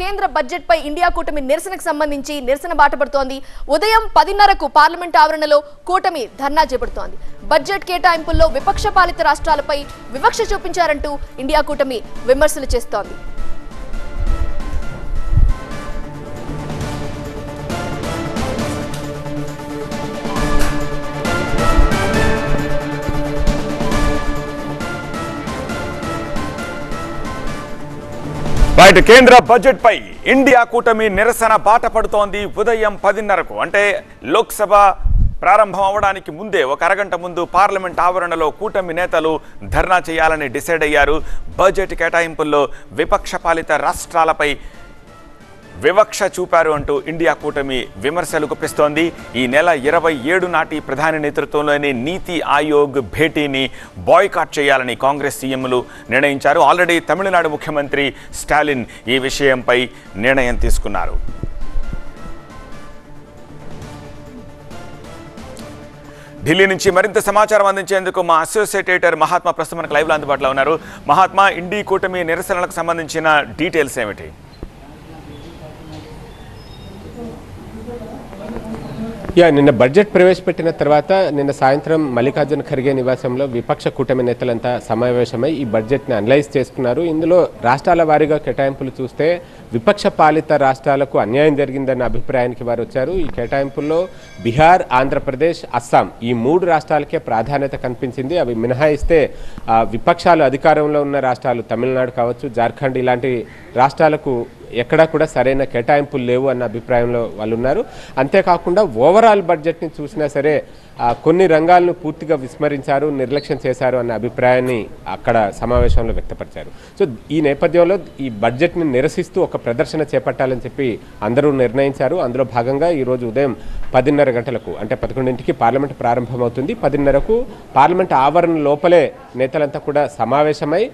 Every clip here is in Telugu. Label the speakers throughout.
Speaker 1: కేంద్ర బడ్జెట్ పై ఇండియా కూటమి నిరసనకు సంబంధించి నిరసన బాటపడుతోంది. ఉదయం పదిన్నరకు పార్లమెంట్ ఆవరణలో కూటమి ధర్నా చేపడుతోంది. బడ్జెట్ కేటాయింపుల్లో విపక్ష పాలిత రాష్ట్రాలపై వివక్ష చూపించారంటూ ఇండియా కూటమి విమర్శలు చేస్తోంది.
Speaker 2: బయట కేంద్ర బడ్జెట్ పై ఇండియా కూటమి నిరసన బాట పడుతోంది ఉదయం పదిన్నరకు. అంటే లోక్సభ ప్రారంభం అవడానికి ముందే ఒక అరగంట ముందు పార్లమెంట్ ఆవరణలో కూటమి నేతలు ధర్నా చేయాలని డిసైడ్ అయ్యారు. బడ్జెట్ కేటాయింపుల్లో విపక్ష పాలిత రాష్ట్రాలపై వివక్ష చూపారు అంటూ ఇండియా కూటమి విమర్శలు గుప్పిస్తోంది ఈ నెల ఇరవై ఏడు నాటి ప్రధాని నేతృత్వంలోని నీతి ఆయోగ్ భేటీని బాయ్కాట్ చేయాలని కాంగ్రెస్ సీఎంలు నిర్ణయించారు. ఆల్రెడీ తమిళనాడు ముఖ్యమంత్రి స్టాలిన్ ఈ విషయంపై నిర్ణయం తీసుకున్నారు. ఢిల్లీ నుంచి మరింత సమాచారం అందించేందుకు మా అసోసియేట్ ఎడిటర్ మహాత్మా ప్రస్తుతం మనకు లైవ్లో అందుబాటులో ఉన్నారు. మహాత్మా ఇండి కూటమి నిరసనలకు సంబంధించిన డీటెయిల్స్ ఏమిటి?
Speaker 3: యా నిన్న బడ్జెట్ ప్రవేశపెట్టిన తర్వాత నిన్న సాయంత్రం మల్లికార్జున ఖర్గే నివాసంలో విపక్ష కూటమి నేతలంతా సమావేశమై ఈ బడ్జెట్ని అనలైజ్ చేసుకున్నారు. ఇందులో రాష్ట్రాల వారీగా కేటాయింపులు చూస్తే విపక్ష పాలిత రాష్ట్రాలకు అన్యాయం జరిగిందన్న అభిప్రాయానికి వారు వచ్చారు. ఈ కేటాయింపుల్లో బీహార్ ఆంధ్రప్రదేశ్ అస్సాం ఈ మూడు రాష్ట్రాలకే ప్రాధాన్యత కనిపించింది. అవి మినహాయిస్తే ఆ, విపక్షాలు అధికారంలో ఉన్న రాష్ట్రాలు తమిళనాడు కావచ్చు జార్ఖండ్ ఇలాంటి రాష్ట్రాలకు ఎక్కడా కూడా సరైన కేటాయింపులు లేవు అన్న అభిప్రాయంలో వాళ్ళు ఉన్నారు అంతేకాకుండా ఓవరాల్ బడ్జెట్ని చూసినా సరే కొన్ని రంగాలను పూర్తిగా విస్మరించారు నిర్లక్ష్యం చేశారు అన్న అభిప్రాయాన్ని అక్కడ సమావేశంలో వ్యక్తపరిచారు. సో ఈ నేపథ్యంలో ఈ బడ్జెట్ని నిరసిస్తూ ఒక ప్రదర్శన చేపట్టాలని చెప్పి అందరూ నిర్ణయించారు. అందులో భాగంగా ఈరోజు ఉదయం పదిన్నర గంటలకు అంటే పదకొండింటికి పార్లమెంట్ ప్రారంభమవుతుంది. పదిన్నరకు పార్లమెంట్ ఆవరణ లోపలే నేతలంతా కూడా సమావేశమై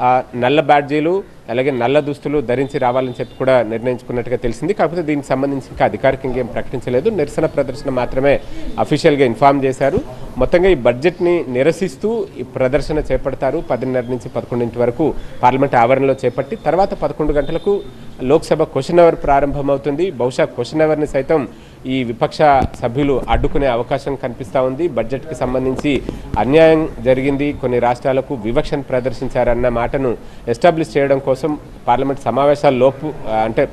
Speaker 3: ఆ, నల్ల బ్యాడ్జీలు అలాగే నల్ల దుస్తులు ధరించి రావాలని చెప్పి కూడా నిర్ణయించుకున్నట్టుగా తెలిసింది. కాకపోతే దీనికి సంబంధించి ఇంకా అధికారికంగా ఏం ప్రకటించలేదు. నిరసన ప్రదర్శన మాత్రమే అఫీషియల్గా ఇన్ఫార్మ్ చేశారు. మొత్తంగా ఈ బడ్జెట్ని నిరసిస్తూ ఈ ప్రదర్శన చేపడతారు. పదిన్నర నుంచి పదకొండింటి వరకు పార్లమెంట్ ఆవరణలో చేపట్టి తర్వాత పదకొండు గంటలకు లోక్సభ క్వశ్చన్ అవర్ ప్రారంభమవుతుంది. బహుశా క్వశ్చన్ అవర్ని సైతం ఈ విపక్ష సభ్యులు అడ్డుకునే అవకాశం కనిపిస్తూ ఉంది. బడ్జెట్కి సంబంధించి అన్యాయం జరిగింది. కొన్ని రాష్ట్రాలకు వివక్షను ప్రదర్శించారన్న మాటను ఎస్టాబ్లిష్ చేయడం కోసం పార్లమెంట్ సమావేశాల లోపు అంటే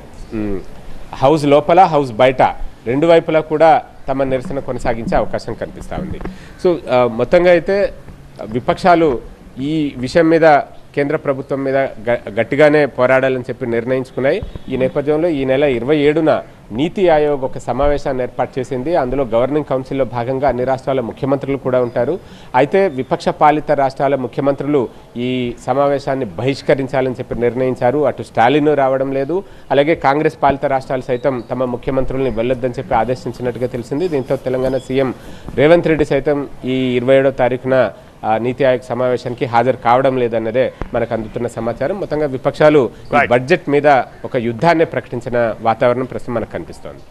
Speaker 3: హౌస్ లోపల హౌస్ బయట రెండు వైపులా కూడా తమ నిరసన కొనసాగించే అవకాశం కనిపిస్తూ ఉంది. సో మొత్తంగా అయితే విపక్షాలు ఈ విషయం మీద కేంద్ర ప్రభుత్వం మీద గ- గట్టిగానే పోరాడాలని చెప్పి నిర్ణయించుకున్నాయి. ఈ నేపథ్యంలో ఈ నెల ఇరవై ఏడున నీతి ఆయోగ్ ఒక సమావేశాన్ని ఏర్పాటు చేసింది. అందులో గవర్నింగ్ కౌన్సిల్లో భాగంగా అన్ని రాష్ట్రాల ముఖ్యమంత్రులు కూడా ఉంటారు. అయితే విపక్ష పాలిత రాష్ట్రాల ముఖ్యమంత్రులు ఈ సమావేశాన్ని బహిష్కరించాలని చెప్పి నిర్ణయించారు. అటు స్టాలిన్ రావడం లేదు. అలాగే కాంగ్రెస్ పాలిత రాష్ట్రాలు సైతం తమ ముఖ్యమంత్రుల్ని వెళ్ళొద్దని చెప్పి ఆదేశించినట్టుగా తెలిసింది. దీంతో తెలంగాణ సీఎం రేవంత్ రెడ్డి సైతం ఈ ఇరవై ఏడో తారీఖున నీతి ఆయోగ్ సమావేశానికి హాజరు కావడం లేదన్నదే మనకు అందుతున్న సమాచారం మొత్తంగా విపక్షాలు. బడ్జెట్ మీద ఒక యుద్ధాన్ని ప్రకటించిన వాతావరణం ప్రస్తుతం మనకు కనిపిస్తోంది